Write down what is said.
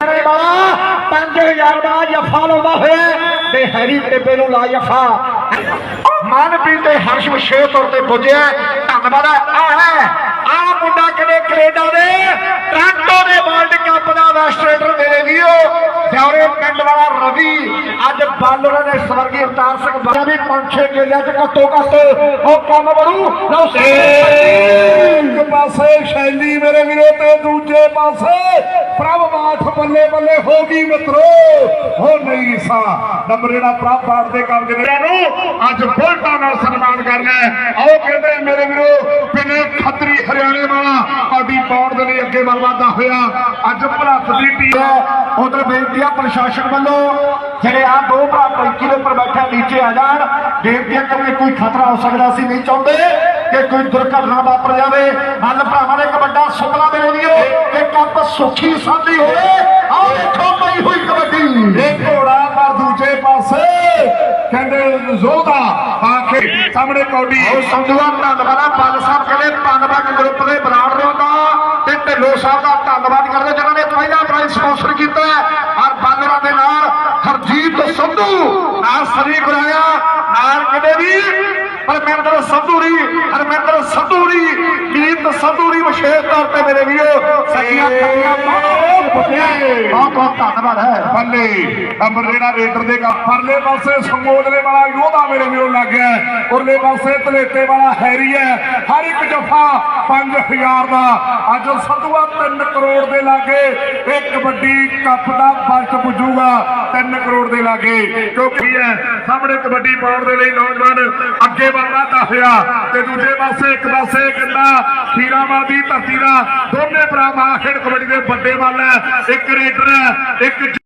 ਮੇਰੇ ਵਾਲਾ 5000 ਦਾ ਜਫਾ ਲਾਉਂਦਾ ਹੋਇਆ ਤੇ ਹੈਰੀ ਟਿੱਬੇ ਨੂੰ ਲਾ ਜਫਾ। ਮਨਪ੍ਰੀਤ ਤੇ ਹਰਸ਼ ਵਿਸ਼ੇਸ਼ ਤੌਰ ਤੇ ਪੁੱਜਿਆ ਧੰਨਵਾਦ ਆ ਹੈ। ਆ ਮੁੰਡਾ ਕਦੇ ਕੈਨੇਡਾ ਦੇ? ਟ੍ਰਾਂਟੋ ਦੇ ਵਰਲਡ ਕੱਪ ਦਾ ਵੈਸਟਰੇਟਰ ਦਿਉਰੇ ਪਿੰਡ ਵਾਲਾ ਰਵੀ ਅੱਜ ਬਾਲਰਾਂ ਦੇ ਸਵਰਗੀ ਅਵਤਾਰ ਸਿੰਘ ਬਾਬਾ ਵੀ ਪੰਛੇ ਕੇਲਿਆਂ ਚ ਘੱਟੋ ਘੱਟ ਉਹ ਕੰਮ ਬਣੂ। ਲਓ ਇੱਕ ਪਾਸੇ ਸ਼ੈਲੀ ਮੇਰੇ ਵੀਰੋ ਤੇ ਦੂਜੇ ਪਾਸੇ ਪ੍ਰਭ ਬਾਠ ਬੱਲੇ ਬੱਲੇ ਹੋ ਗਈ ਮਿੱਤਰੋ ਹੋ ਨਹੀਂ ਸਾ ਨੰਬਰ ਜਿਹੜਾ ਪ੍ਰਭ ਬਾਠ ਦੇ ਕੰਮ ਦੇ ਨੂੰ ਅੱਜ ਬੁਲਟਾਂ ਨਾਲ ਸਨਮਾਨ ਕਰਨਾ ਆਓ ਕਹਿੰਦੇ ਮੇਰੇ ਵੀਰੋ ਪਿੰਨੇ ਖੱਤਰੀ ਹਰਿਆਣੇ ਵਾਲਾ ਆਡੀ ਪੌੜ ਦੇ ਲਈ ਅੱਗੇ ਵੱਲ ਹੋਇਆ। ਅੱਜ ਭਲੱਥ ਦੀ ਟੀਮ ਉਧਰ ਬੇਨਤੀ ਆ ਪ੍ਰਸ਼ਾਸਨ ਵੱਲੋਂ, ਜਿਹੜੇ ਆ ਦੋ ਭਰਾ ਟੈਂਕੀ ਦੇ ਉੱਪਰ ਬੈਠੇ ਨੀਚੇ ਆ ਜਾਣ। ਬੇਨਤੀ ਆ ਕੋਈ ਖਤਰਾ ਹੋ ਸਕਦਾ ਸੀ, ਨਹੀਂ ਚਾਹੁੰਦੇ ਕਿ ਕੋਈ ਦੁਰਘਟਨਾ ਵਾਪਰ ਜਾਵੇ। ਮੱਲ ਭਰਾਵਾਂ ਨੇ ਇੱਕ ਵੱਡਾ ਸੁਪਨਾ ਮੇਰੇ ਵੀਰੋ ਕਿ ਕੱਪ ਸੁੱਖੀ ਸਾਂਝੀ ਹੋਵੇ। ਆਹ ਦੇਖੋ, ਪਈ ਹੋਈ ਕਬੱਡੀ। ਇਹ ਘੋੜਾ ਪਰ ਦੂਜੇ ਪਾਸੇ। ਕਹਿੰਦੇ ਜ਼ੋਦਾ ਸਾਹਮਣੇ ਕੌਡੀ। ਉਹ ਸੰਧੂਆ, ਧੰਨਵਾਦ ਆ। ਬੱਲ ਸਾਹਿਬ ਕਹਿੰਦੇ, ਧੰਨਵਾਦ ਗਰੁੱਪ ਦੇ ਬਰਾੜ ਦਾ ਤੇ। ਢਿੱਲੋਂ ਸਾਹਿਬ ਦਾ ਧੰਨਵਾਦ ਕਰਦੇ, ਜਿਨ੍ਹਾਂ ਨੇ ਪਹਿਲਾ ਪ੍ਰਾਈਜ਼ ਸਪਾਂਸਰ ਕੀਤਾ ਹੈ। ਔਰ ਬਾਲਰਾਂ ਦੇ ਨਾਲ ਹਰਜੀਤ ਸੰਧੂ। ਨਾਲ ਸਰੀ ਕਰਾਇਆ ਨਾਲ ਕਿਤੇ ਵੀ ਹਰਮਿੰਦਰ ਸੰਧੂਰੀ ਹਰਮਿੰਦਰ ਸੰਧੂਰੀ ਗੀਤ ਸੰਧੂਰੀ ਵਿਸ਼ੇਸ਼ ਤੌਰ ਤੇ ਮੇਰੇ ਵੀਰੋ। ਬਹੁਤ ਬਹੁਤ ਧੰਨਵਾਦ ਹੈ। ਬੱਲੇ ਨੰਬਰ ਰੇਡਰ ਦੇ ਕਾ ਪਰਲੇ ਪਾਸੇ ਸੰਗੋਦਲੇ ਵਾਲਾ ਯੋਧਾ ਮੇਰੇ ਵੀਰੋ ਲੱਗ ਗਿਆ ਹੈ। ਉਰਲੇ ਪਾਸੇ ਤਲੇਤੇ ਵਾਲਾ ਹੈਰੀ ਹੈ। ਹਰ ਇੱਕ ਜਫਾ 5000 ਦਾ। ਅੱਜ ਸਤੂਆ 3 ਕਰੋੜ ਦੇ ਲਾਗੇ ਇਹ ਕਬੱਡੀ ਕੱਪ ਦਾ ਬਲਟ ਪੁੱਜੂਗਾ। 3 ਕਰੋੜ ਦੇ ਲਾਗੇ, ਕਿਉਂਕਿ ਹੈ ਸਾਹਮਣੇ ਕਬੱਡੀ ਪਾਉਣ ਦੇ ਲਈ ਨੌਜਵਾਨ ਅੱਗੇ ਵੱਲ ਵਧਦਾ ਹੋਇਆ ਤੇ ਦੂਜੇ ਪਾਸੇ ਇੱਕ ਪਾਸੇ ਕਿੰਨਾ ਖੀਰਾਬਾਦ ਦੀ ਧਰਤੀ ਦਾ ਦੋਨੇ ਭਰਾ ਮਾਂ ਖੇਡ ਕਬੱਡੀ ਦੇ ਵੱਡੇ ਵੱਲ ਹੈ। ਇੱਕ ਰੇਡਰ ਹੈ, ਇੱਕ